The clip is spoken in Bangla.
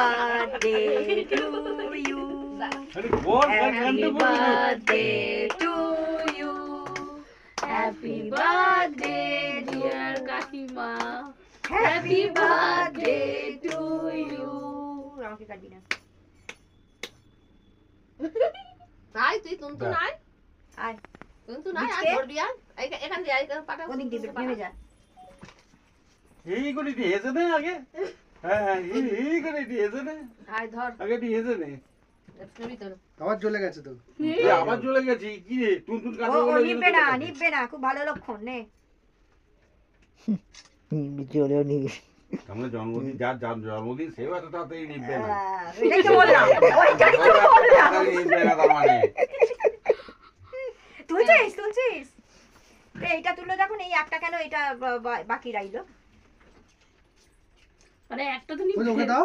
গান হ্যাপি গানটা বল birthday to you happy birthday dear kakima happy birthday to you আমাকে কাটবি না আয় তুই তুনতু। নাই আয় তুনতু নাই আর? ধরবি আর এখান দিয়ে এখান পাটা ওদিক দিয়ে নেমে যা এই করে দিয়েছে না আগে হ্যাঁ হ্যাঁ এই এই করে দিয়েছে না। আয় ধর। আগে দিয়েছে না। শুনবি তো আবার চলে গেছে তো। আবার চলে গেছি কি রে তুই তুই কাটবে নিবে না নিবে না খুব ভালো লক্ষণ নে। চলেও নিবি। সামনে জন্মদিন যার যার জন্মদিন সেও এত তাড়াতাড়ি নিবে না। আহ, ওইটাই তো বললাম ওইটাই তো বললাম। নিবে না তার মানে। তুলছিস তুলছিস? এইটা তুললো যখন এই একটা কেন এটা বাকি রাইলো। মানে একটা তো ওই ওকে দাও।